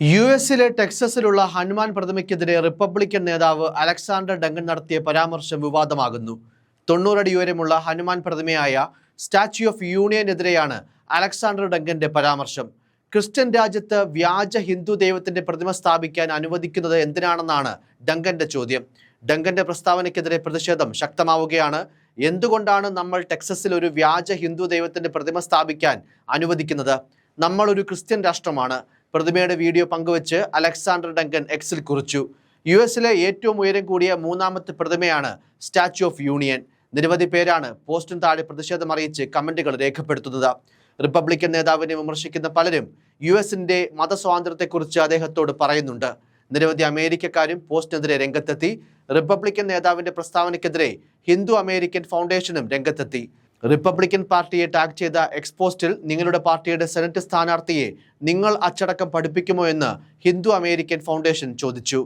U എസിലെ ടെക്സസിലുള്ള ഹനുമാൻ പ്രതിമയ്ക്കെതിരെ റിപ്പബ്ലിക്കൻ നേതാവ് അലക്സാണ്ടർ ഡങ്കൻ നടത്തിയ പരാമർശം വിവാദമാകുന്നു. തൊണ്ണൂറടി ഉയരമുള്ള ഹനുമാൻ പ്രതിമയായ സ്റ്റാച്യു ഓഫ് യൂണിയനെതിരെയാണ് അലക്സാണ്ടർ ഡങ്കന്റെ പരാമർശം. ക്രിസ്ത്യൻ രാജ്യത്ത് വ്യാജ ഹിന്ദു ദൈവത്തിന്റെ പ്രതിമ സ്ഥാപിക്കാൻ അനുവദിക്കുന്നത് എന്തിനാണെന്നാണ് ഡങ്കന്റെ ചോദ്യം. ഡങ്കന്റെ പ്രസ്താവനയ്ക്കെതിരെ പ്രതിഷേധം ശക്തമാവുകയാണ്. എന്തുകൊണ്ടാണ് നമ്മൾ ടെക്സസിൽ ഒരു വ്യാജ ഹിന്ദു ദൈവത്തിന്റെ പ്രതിമ സ്ഥാപിക്കാൻ അനുവദിക്കുന്നത്? നമ്മൾ ഒരു ക്രിസ്ത്യൻ രാഷ്ട്രമാണ്. പ്രതിമയുടെ വീഡിയോ പങ്കുവച്ച് അലക്സാണ്ടർ ഡങ്കൻ എക്സിൽ കുറിച്ചു. യു എസിലെ ഏറ്റവും ഉയരം കൂടിയ മൂന്നാമത്തെ പ്രതിമയാണ് സ്റ്റാച്യു ഓഫ് യൂണിയൻ. നിരവധി പേരാണ് പോസ്റ്റിന് താഴെ പ്രതിഷേധം അറിയിച്ച് കമന്റുകൾ രേഖപ്പെടുത്തുന്നത്. റിപ്പബ്ലിക്കൻ നേതാവിനെ വിമർശിക്കുന്ന പലരും യു എസിന്റെ മതസ്വാതന്ത്ര്യത്തെക്കുറിച്ച് അദ്ദേഹത്തോട് പറയുന്നുണ്ട്. നിരവധി അമേരിക്കക്കാരും പോസ്റ്റിനെതിരെ രംഗത്തെത്തി. റിപ്പബ്ലിക്കൻ നേതാവിന്റെ പ്രസ്താവനയ്ക്കെതിരെ ഹിന്ദു അമേരിക്കൻ ഫൗണ്ടേഷനും രംഗത്തെത്തി. റിപ്പബ്ലിക്കൻ പാർട്ടിയെ ടാഗ് ചെയ്ത എക്സ്പോസ്റ്റിൽ നിങ്ങളുടെ പാർട്ടിയുടെ സെനറ്റ് സ്ഥാനാർത്ഥിയെ നിങ്ങൾ അച്ചടക്കം പഠിപ്പിക്കുമോ എന്ന് ഹിന്ദു അമേരിക്കൻ ഫൗണ്ടേഷൻ ചോദിച്ചു.